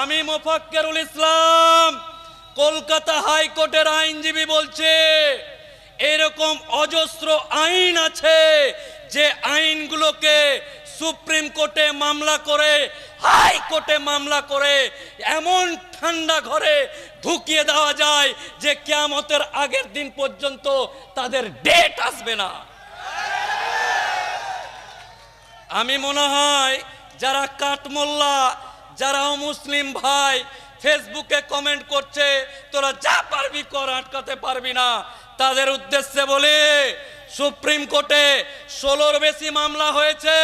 আমি মোফাক্কেরুল ইসলাম, কলকাতা হাইকোর্টের আইনজীবী বলছে, এরকম অজস্র আইন আছে যে আইনগুলোকে সুপ্রিম কোর্টে মামলা করে, হাইকোর্টে মামলা করে, এমন ঠান্ডা ঘরে ঢুকিয়ে দেওয়া যায় যে কেয়ামতের আগের দিন পর্যন্ত তাদের ডেট আসবে না। আমি মনে হয় যারা কাঠমোল্লা যারা মুসলিম ভাই, ফেসবুকে কমেন্ট করছে, তোরা যা পারবি কর, আটকাতে পারবি না। তাদের উদ্দেশ্যে বলে, সুপ্রিম কোর্টে ষোলোর বেশি মামলা হয়েছে,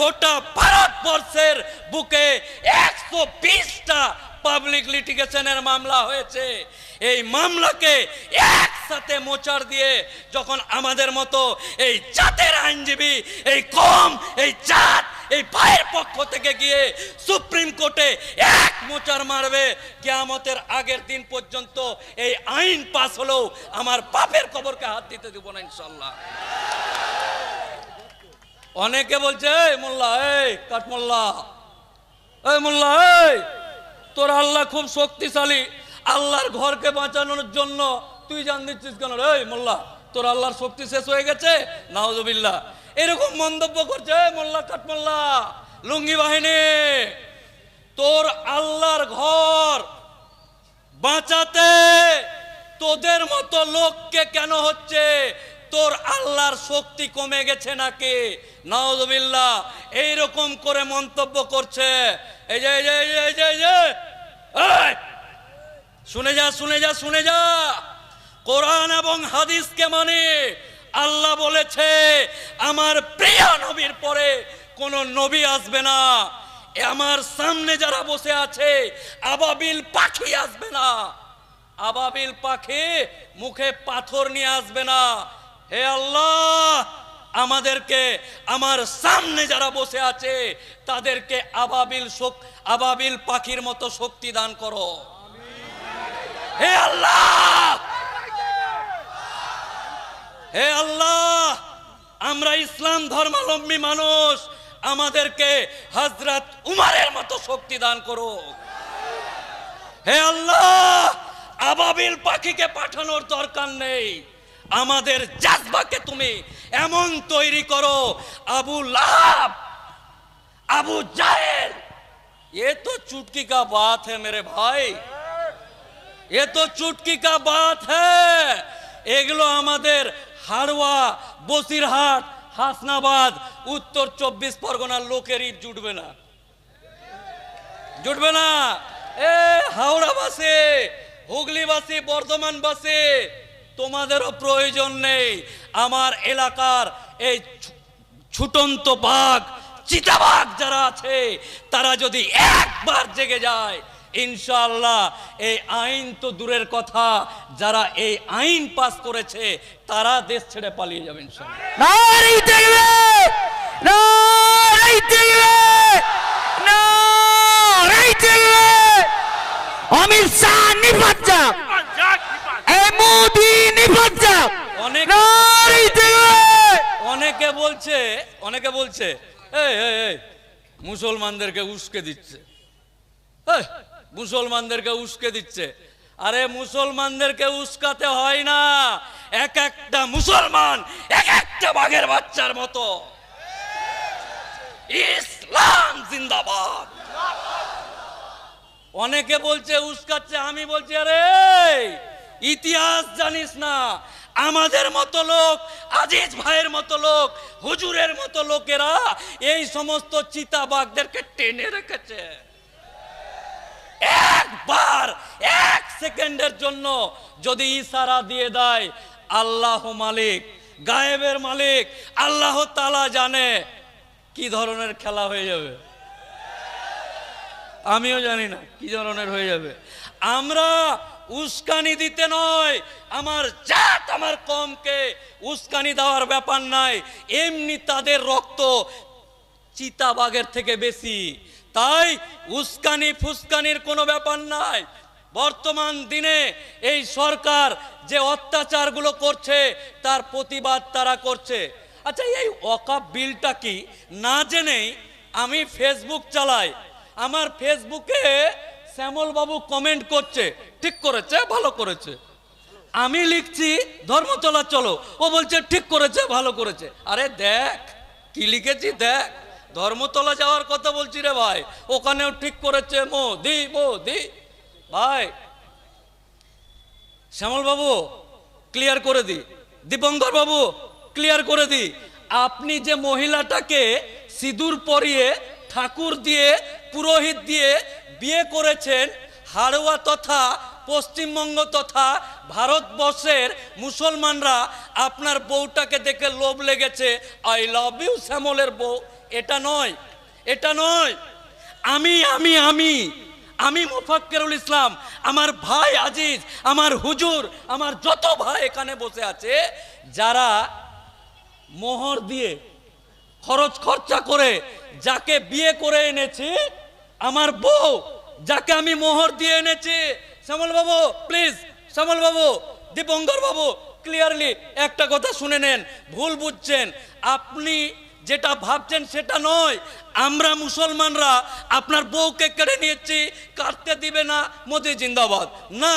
গোটা ভারতবর্ষের বুকে একশো বিশটা পাবলিক লিটিগেশনের মামলা হয়েছে। এই মামলাকে একসাথে মোচার দিয়ে যখন আমাদের মতো এই জাতের আইনজীবী, এই কম, এই জাত এই ভাইয়ের পক্ষ থেকে গিয়ে সুপ্রিম কোর্টে এক মোচার মারবে। কেয়ামতের আগের দিন পর্যন্ত এই আইন পাস হলেও আমার বাপের কবরকে হাত দিতে দেব না ইনশাল্লাহ অনেকে বলছে মোল্লা, এই কাঠমোল্লা, এই মোল্লা, এই তোর আল্লাহ খুব শক্তিশালী। আল্লাহর ঘরকে বাঁচানোর জন্য তুই জান দিচ্ছিস কেন রে? মোল্লা, তোর আল্লাহর শক্তি শেষ হয়ে গেছে? নাউজুবিল্লাহ। এরকম মন্তব্য করছে এই মোল্লা কাঠমোল্লা লুঙ্গি বাহিনী, তোর আল্লাহর ঘর বাঁচাতে তোদের মতো লোককে কেন হচ্ছে? তোর আল্লাহর শক্তি কমে গেছে নাকি? নাউজুবিল্লাহ, এইরকম করে মন্তব্য করছে। এই যে এই যে এই যে এই যে, এই এই! শুনে যা শুনে যা শুনে যা। কোরআন এবং হাদিসকে মানে আল্লাহ বলেছে, আমার প্রিয় নবীর পরে কোন নবী আসবে না। আমার সামনে যারা বসে আছে, আবাবিল পাখি আসবে না। আবাবিল পাখি মুখে পাথর নিয়ে আসবে না। হে আল্লাহ, আমাদেরকে, আমার সামনে যারা বসে আছে, তাদেরকে আবাবিল আবাবিল পাখির মতো শক্তি দান করো। হে আল্লাহ! হে আল্লাহ আমরা ইসলাম ধর্মাবলম্বী মানুষ আমাদেরকে হজরত উমারের মতো শক্তি দান করো হে আল্লাহ আবাবিল পাখিকে পাঠানোর দরকার নেই আমাদের জাজবাকে তুমি এমন তৈরি করো আবু লাহাব আবু জাহেল ये तो चुटकी का बात है मेरे भाई এ তো চুটকি কা বাত হ্যাঁ এগুলো আমাদের হাড়োয়া বসিরহাট, হাসনাবাদ, উত্তর চব্বিশ পরগনার লোকেরই জুটবে না। জুটবে না। এ হাওড়া বাসে হুগলি বাসে বর্ধমান বাসে তোমাদেরও প্রয়োজন নেই। আমার এলাকার এই ছুটন্ত বাঘ, চিতাবাঘ যারা আছে, তারা যদি একবার জেগে যায় ইনশাআল্লাহ এই আইন তো দূরের কথা। যারা এই আইন পাস করেছে তারা দেশ ছেড়ে পালিয়ে যাবে অমিত শাহ নিপাত যাক। এই মোদি নিপাত যাক। অনেক অনেকে বলছে অনেকে বলছে এই মুসলমানদেরকে উস্কে দিচ্ছে। মুসলমানদেরকে উস্কে দিচ্ছে। আরে মুসলমানদেরকে উস্কাতে হয় না। এক একটা মুসলমান এক একটা বাঘের বাচ্চার মতো। ইসলাম জিন্দাবাদ। অনেকে বলছে, উস্কাচ্ছে, আমি বলছি, আরে ইতিহাস জানিস না। আমাদের মতো লোক, আজিজ ভাইয়ের মতো লোক, হুজুরের মতো লোকেরা এই সমস্ত চিতাবাগদেরকে টেনে রেখেছে। একবার, এক সেকেন্ডের জন্য যদি ইশারা দিয়ে দেয়, আল্লাহ মালিক, গায়েবের মালিক, আল্লাহ তালা জানে কি ধরনের খেলা হয়ে যাবে। আমিও জানি না কি ধরনের হয়ে যাবে। আমরা উস্কানি দিতে নয়, আমার জাত, আমার কমকে উস্কানি দেওয়ার ব্যাপার নাই, এমনি তাদের রক্ত চিতাবাগের থেকে বেশি তাই উস্কানি ফুসকানির কোনো ব্যাপার নাই। বর্তমান দিনে এই সরকার যে অত্যাচারগুলো করছে, তার প্রতিবাদ তারা করছে। আচ্ছা এই অকাপ বিলটা কি? না জেনেই আমি ফেসবুক চালাই। আমার ফেসবুকে শ্যামল বাবু কমেন্ট করছে। ঠিক করেছে, ভালো করেছে। আমি লিখছি ধর্মতলা চলো ও বলছে, ঠিক করেছে, ভালো করেছে। আরে দেখ, কি লিখেছি দেখ। ধর্মতলা যাওয়ার কথা বলছি রে ভাই। ওখানেও ঠিক করেছে মো দি মো দি ভাই, শ্যামল বাবু ক্লিয়ার করে দি। দীপঙ্কর বাবু ক্লিয়ার করে দি। আপনি যে মহিলাটাকে সিঁদুর পরিয়ে, ঠাকুর দিয়ে, পুরোহিত দিয়ে বিয়ে করেছেন, হাড়োয়া তথা পশ্চিমবঙ্গ তথা ভারতবর্ষের মুসলমানরা আপনার বউটাকে দেখে লোভ লেগেছে। আই লাভ ইউ শ্যামলের বউ। এটা নয় এটা নয়। আমি আমি আমি আমি মোফাক্কেরুল ইসলাম, আমার ভাই আজিজ, আমার হুজুর, আমার যত ভাই এখানে বসে আছে, যারা মোহর দিয়ে খরচ খরচা করে যাকে বিয়ে করে এনেছি, আমার বউ, যাকে আমি মোহর দিয়ে এনেছি, শ্যামল বাবু please Shyamal Babu, Dipankar Babu clearly একটা কথা শুনে নেন, ভুল বুঝছেন। আপনি যেটা ভাবছেন সেটা নয়। আমরা মুসলমানরা আপনার বউকে কেড়ে নিয়েছি, কাটতে দিবে না, মোদি জিন্দাবাদ। না,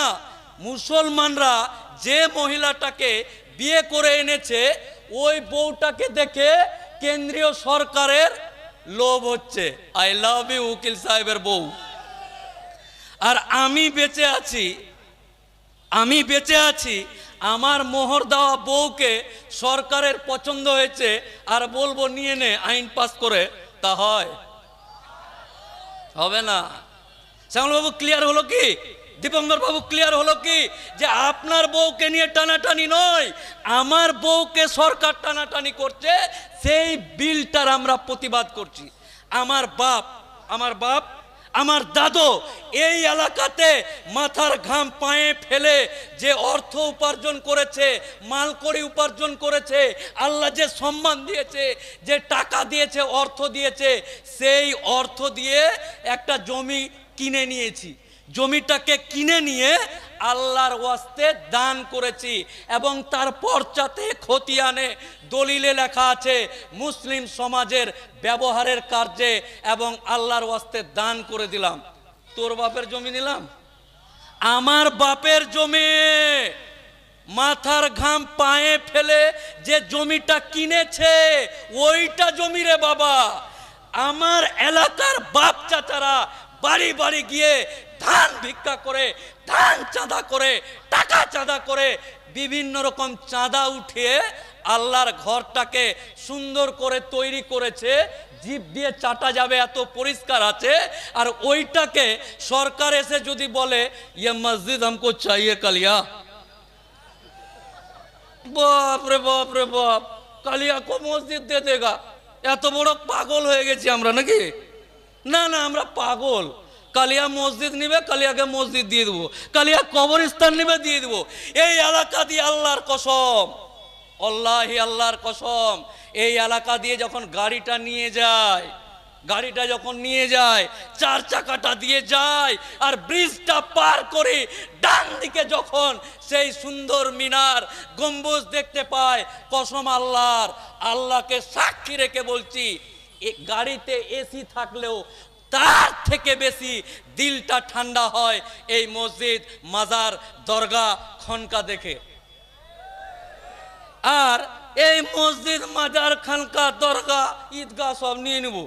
মুসলমানরা যে মহিলাটাকে বিয়ে করে এনেছে, ওই বউটাকে দেখে কেন্দ্রীয় সরকারের লোভ হচ্ছে। আই লাভ ইউ উকিল সাহেবের বউ। আর আমি বেঁচে আছি, আমি বেঁচে আছি আমার মোহর দেওয়া বউকে সরকারের পছন্দ হয়েছে, আর বলব নিয়ে নে, আইন পাস করে, তা হয়। হবে না। শ্যামলবাবু ক্লিয়ার হলো কি? দীপঙ্কর বাবু ক্লিয়ার হলো কি? যে আপনার বউকে নিয়ে টানাটানি নয়, আমার বউকে সরকার টানাটানি করছে, সেই বিলটার আমরা প্রতিবাদ করছি। আমার বাপ আমার বাপ আমার দাদু, এই এলাকাতে মাথার ঘাম পায়ে ফেলে যে অর্থ উপার্জন করেছে, মালকড়ি উপার্জন করেছে, আল্লাহ যে সম্মান দিয়েছে, যে টাকা দিয়েছে, অর্থ দিয়েছে, সেই অর্থ দিয়ে একটা জমি কিনে নিয়েছি। জমিটাকে কিনে নিয়ে আল্লাহর ওয়াস্তে দান করেছি এবং তার পর্চাতে খতিয়ানে দলিলে লেখা আছে, মুসলিম সমাজের ব্যবহারের কার্যে এবং আল্লাহর ওয়াস্তে দান করে দিলাম। তোর বাপের জমি নিলাম? আমার বাপের জমি। মাথার ঘাম পায়ে ফেলে যে জমিটা কিনেছে, ওইটা জমি রে বাবা। আমার এলাকার বাপ চাচারা বাড়ি বাড়ি গিয়ে ধান ভিক্ষা করে, ধান চাঁদা করে, টাকা চাঁদা করে, বিভিন্ন রকম চাঁদা উঠিয়ে আল্লাহর ঘরটাকে সুন্দর করে তৈরি করেছে, জীব দিয়ে চাটা যাবে এত পরিষ্কার আছে, আর ওইটাকে সরকার এসে যদি বলে ইয়ে মসজিদ আমি চাইয়ে কালিয়া। বাপ রে বাপ রে বাপ, কালিয়া কো মসজিদ দে দেগা। এত বড় পাগল হয়ে গেছি আমরা নাকি? না না, আমরা পাগল। কালিয়া মসজিদ নিবে, কালিয়াকে মসজিদ দিয়ে দেবো। কালিয়া কবরস্থান নিবে, দিয়ে দেবো। এই এলাকা দিয়ে আল্লাহর কসম আল্লাহি আল্লাহর কসম, এই এলাকা দিয়ে যখন গাড়িটা নিয়ে যায়, গাড়িটা যখন নিয়ে যায়, চার চাকাটা দিয়ে যায়, আর ব্রিজটা পার করে ডান দিকে যখন সেই সুন্দর মিনার গম্বুজ দেখতে পায়, কসম আল্লাহর, আল্লাহকে সাক্ষী রেখে বলছি গাড়িতে এসি থাকলেও তার থেকে বেশি দিলটা ঠান্ডা হয় এই মসজিদ, মাজার, দরগা, খনকা দেখে। আর এই মসজিদ, মাজার, খানকা, দরগা, ঈদগাহ সব নিয়ে নিব।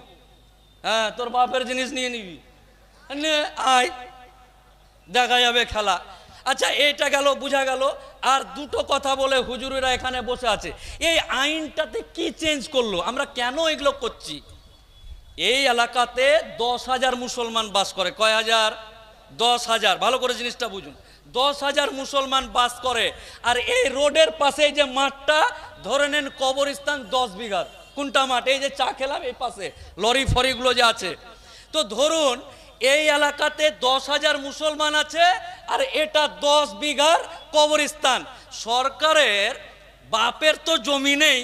হ্যাঁ তোর বাপের জিনিস নিয়ে নিবি। আয়। দেখা যাবে খেলা। আচ্ছা এটা গেল, বোঝা গেল, আর দুটো কথা বলে হুজুরেরা এখানে বসে আছে। এই আইনটাতে কি চেঞ্জ করল? আমরা কেন এগুলো করছি? এই এলাকাতে দশ হাজার মুসলমান বাস করে। কয় হাজার? দশ হাজার। ভালো করে জিনিসটা বুঝুন। দশ হাজার মুসলমান বাস করে। আর এই রোডের পাশে যে মাঠটা, ধরে নেন কবরস্থান দশ বিঘার। কোনটা মাঠ? এই যে চা খেলাম এই পাশে, লরি ফরিগুলো যে আছে। তো ধরুন এই এলাকাতে দশ হাজার মুসলমান আছে আর এটা দশ বিঘার কবরস্থান। সরকারের বাপের তো জমি নেই,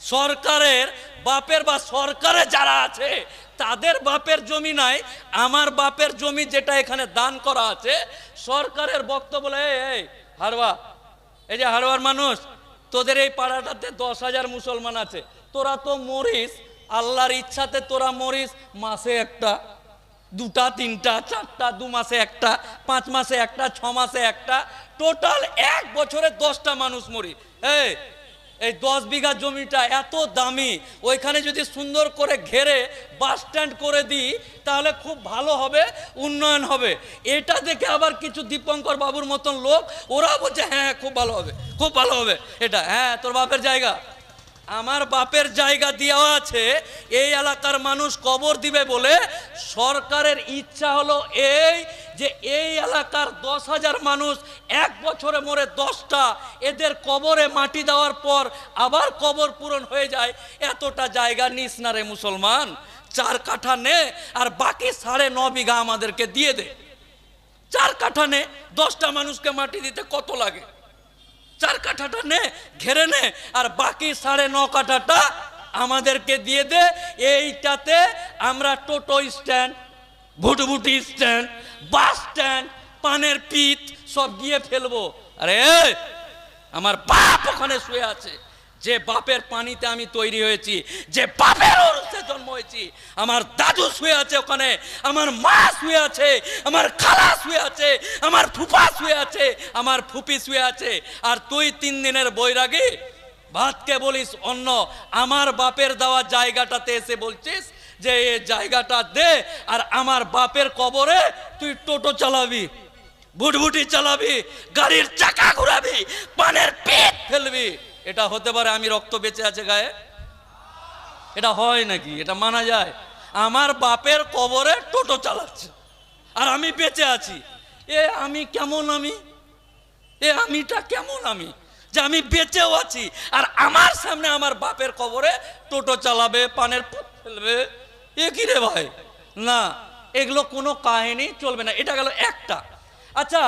সরকারের বাপের বা সরকারে যারা আছে, তাদের বাপের জমি নাই, আমার বাপের জমি যেটা এখানে দান করা আছে, সরকারের বক্তব্য এই হারবা এই যে হারবার মানুষ, তোদের এই পাড়াটাতে দশ হাজার মুসলমান আছে, তোরা তো মরিস, আল্লাহর ইচ্ছাতে তোরা মরিস, মাসে একটা দুটা, তিনটা, চারটা, দু মাসে একটা, পাঁচ মাসে একটা, ছ মাসে একটা, টোটাল এক বছরে দশটা মানুষ মরি। এই এই দশ বিঘা জমিটা এত দামি, ওইখানে যদি সুন্দর করে ঘেরে বাস স্ট্যান্ড করে দিই, তাহলে খুব ভালো হবে, উন্নয়ন হবে। এটা দেখে আবার কিছু দীপঙ্কর বাবুর মতন লোক ওরা বলছে হ্যাঁ খুব ভালো হবে, খুব ভালো হবে। এটা হ্যাঁ তোর বাপের জায়গা। আমার বাপের জায়গা দেওয়া আছে, এই এলাকার মানুষ কবর দিবে বলে সরকারের ইচ্ছা হলো এই যে এই এলাকার দশ হাজার মানুষ এক বছরে মরে দশটা, এদের কবরে মাটি দেওয়ার পর আবার কবর পূরণ হয়ে যায়। এতটা জায়গা নিস না রে মুসলমান, চার কাঠা নে আর বাকি সাড়ে ন বিঘা আমাদেরকে দিয়ে দে। চার কাঠা নে, দশটা মানুষকে মাটি দিতে কত লাগে? চার কাঠাটা নে, ঘেরে নে, আর বাকি সাড়ে ন কাঠাটা আমাদেরকে দিয়ে দে। এইটাতে আমরা টোটো স্ট্যান্ড, ভুটভুটি স্ট্যান্ড, বাস স্ট্যান্ড, পানের পিত সব দিয়ে ফেলব। আরে আমার বাপ ওখানে শুয়ে আছে। যে বাপের পানিতে আমি তৈরি হয়েছি, যে বাপের অরসে জন্ম হয়েছি, আমার দাদু শুয়ে আছে ওখানে, আমার মা শুয়ে আছে, আমার খালা শুয়ে আছে, আমার ফুফা শুয়ে আছে, আমার ফুপি শুয়ে আছে, আর তুই তিন দিনের বৈরাগী? ভাতকে বলিস অন্য আমার বাপের দেওয়া জায়গাটাতে এসে বলছিস যে এই জায়গাটা দে, আর আমার বাপের কবরে তুই টোটো চালাবি, ভুটভুটি চালাবি, গাড়ির চাকা ঘুরাবি, পানের পেট ফেলবি। এটা হতে পারে আমি রক্ত বেঁচে আছে গায়ে? এটা হয় নাকি? এটা মানা যায়? আমার বাপের কবরে টোটো চালাচ্ছে। আর আমি বেঁচে আছি। এ আমি কেমন আমি? এ আমিটা কেমন আমি? যে আমি বেঁচেও আছি। আর আমার সামনে আমার বাপের কবরে টোটো চালাবে, পানের পুত ফেলবে। এ কি রে ভাই? না, এগুলো কোনো কাহিনী চলবে না। এটা গেল একটা। আচ্ছা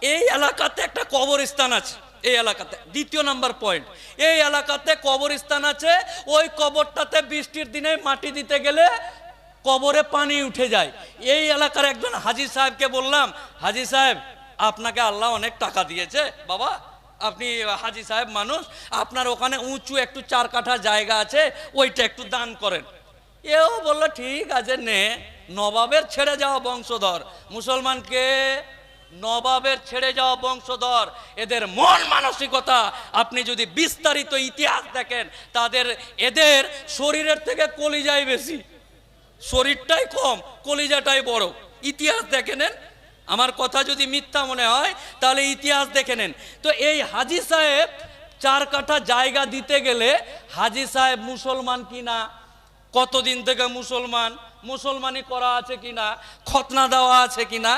এই এলাকাতে একটা কবরস্থান আছে। এই এলাকাতে। দ্বিতীয় নাম্বার পয়েন্ট। এই এলাকাতে কবরস্থান আছে। ওই কবরটাতে বৃষ্টির দিনে মাটি দিতে গেলে কবরে পানি উঠে যায়। এই এলাকার একজন হাজি সাহেবকে বললাম, হাজি সাহেব, আপনাকে আল্লাহ অনেক টাকা দিয়েছে। বাবা, আপনি হাজি সাহেব মানুষ। আপনার ওখানে উঁচু একটু চার কাঠা জায়গা আছে, ওইটা একটু দান করেন। এও বলল, ঠিক আছে, নে। নবাবের ছেড়ে যাওয়া বংশধর। মুসলমানকে নবাবের ছেড়ে যাওয়া বংশধর, এদের মন মানসিকতা, আপনি যদি বিস্তারিত ইতিহাস দেখেন, তাদের, এদের শরীরের থেকে কলিজাই বেশি। শরীরটাই কম, কলিজাটাই বড়। ইতিহাস দেখে নেন। আমার কথা যদি মিথ্যা মনে হয়, তাহলে ইতিহাস দেখে নেন। তো এই হাজি সাহেব চার কাঠা জায়গা দিতে গেলে হাজি সাহেব মুসলমান কিনা কতদিন থেকে মুসলমান? মুসলমানি করা আছে কিনা খতনা দেওয়া আছে কিনা,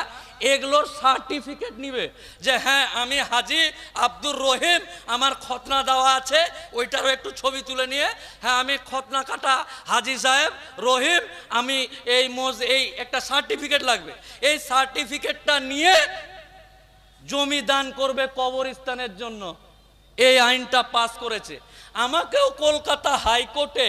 এগুলোর সার্টিফিকেট নিবে যে হ্যাঁ আমি হাজি আব্দুর রহিম, আমার খতনা দেওয়া আছে, ওইটারও একটু ছবি তুলে নিয়ে হ্যাঁ আমি খতনা কাটা, হাজি সাহেব, রহিম, আমি এই মোজ, এই একটা সার্টিফিকেট লাগবে। এই সার্টিফিকেটটা নিয়ে জমি দান করবে কবরস্থানের জন্য। এই আইনটা পাস করেছে। আমাকেও কলকাতা হাইকোর্টে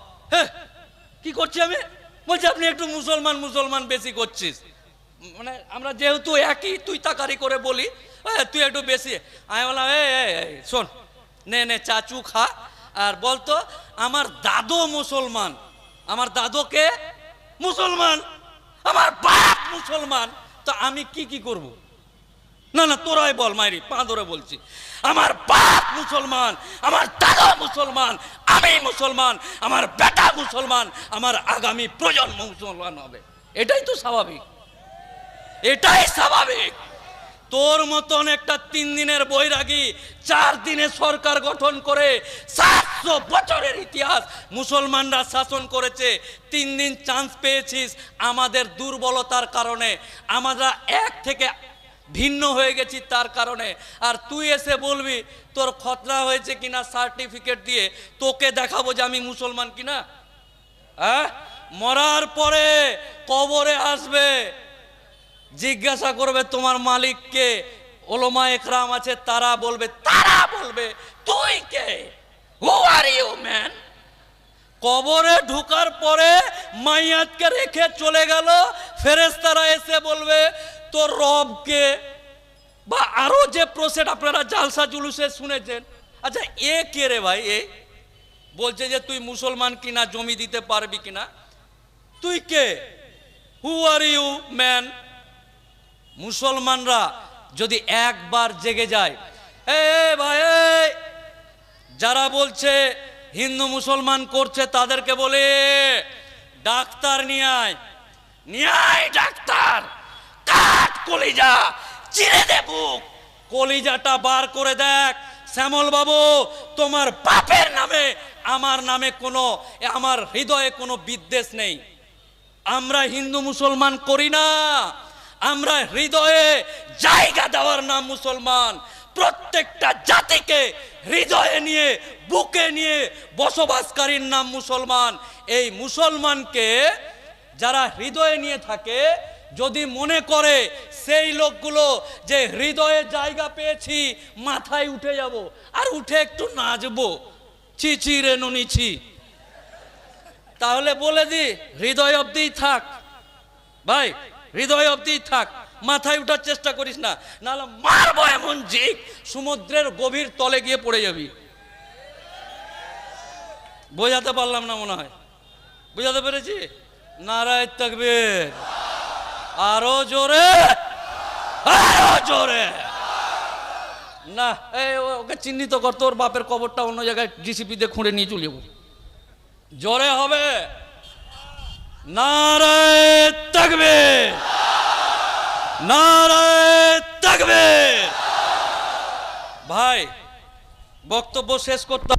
হ্যাঁ কি করছি আমি? বলছি আপনি একটু মুসলমান মুসলমান বেশি করছিস। মানে আমরা যেহেতু একই তুই তাকারি করে বলি "এ, তুই একটু বেশি। আমি বললাম এই শোন নে নে চাচু খা। আর বলতো আমার দাদু মুসলমান। আমার দাদুকে মুসলমান। আমার বাপ মুসলমান। তো আমি কি কি করব? না না তোরাই বল মাইরি পা ধরে বলছি। আমার বাপ মুসলমান, আমার দাদা মুসলমান, আমি মুসলমান, আমার বেটা মুসলমান, আমার আগামী প্রজন্ম মুসলমান হবে। এটাই তো স্বাভাবিক। এটাই স্বাভাবিক। তোর মতন একটা তিন দিনের বৈরাগী, চার দিনে সরকার গঠন করে সাতশো বছরের ইতিহাস মুসলমানরা শাসন করেছে, তিন দিন চান্স পেয়েছিস আমাদের দুর্বলতার কারণে। আমরা এক থেকে ভিন্ন হয়ে গেছি তার কারণে। আর তুই এসে বলবি, তোর খতনা হয়েছে কিনা সার্টিফিকেট দিয়ে তোকে দেখাবো যে আমি মুসলমান কিনা? হ্যাঁ? মরার পরে কবরে আসবে, জিজ্ঞাসা করবে তোমার মালিককে ওলোমা একরাম আছে, তারা বলবে তারা বলবে, তুই কে? হু আর ইউ ম্যান কবরে ঢুকার পরে মাইয়াতকে রেখে চলে গেল ফেরেস্তারা এসে বলবে তোর রবকে বা আরও যে প্রসেড আপনারা জালসা জুলুসে শুনেছেন। আচ্ছা এ কে রে ভাই, এ? বলছে যে তুই মুসলমান কিনা, জমি দিতে পারবি কিনা? তুই কে? হু আর ইউ ম্যান মুসলমানরা যদি একবার জেগে যায়, এ ভাই যারা বলছে হিন্দু মুসলমান করছে, তাদেরকে বলে, ডাক্তার নিয়ে আয়। নিয়ে আয় ডাক্তার! কলিজা, চিরে দে বুক। কলিজাটা বার করে দেখ। শ্যামল বাবু, তোমার বাপের নামে, আমার নামে কোনো, আমার হৃদয়ে কোনো বিদ্বেষ নেই। আমরা হিন্দু মুসলমান করি না। আমরা হৃদয়ে জায়গা দেওয়ার নাম মুসলমান। প্রত্যেকটা জাতিকে হৃদয়ে নিয়ে, বুকে নিয়ে বসবাসকারীর নাম মুসলমান। এই মুসলমানকে যারা হৃদয়ে নিয়ে থাকে যদি মনে করে সেই লোকগুলো যে হৃদয়ে জায়গা পেয়েছি, মাথায় উঠে যাব আর উঠে একটু নাচবো। ছি রে নুনি, ছি। তাহলে বলে দি, হৃদয় অব্দি থাক। ভাই, হৃদয় অব্দি থাক। মাথায় উঠার চেষ্টা করিস না, নাহলে মারবো এমন জিক, সমুদ্রের গভীর তলে গিয়ে পড়ে যাবি। বোঝাতে পারলাম না মনে হয়। বুঝাতে পেরেছি? নারায় থাকবে আরও জোরে আরও জোরে। না এই ওকে চিহ্নিত কর, তোর বাপের কবরটা অন্য জায়গায় জিসিপিতে খুঁড়ে নিয়ে চলে জোরে হবে। থাকবে থাকবে ভাই, বক্তব্য শেষ করতে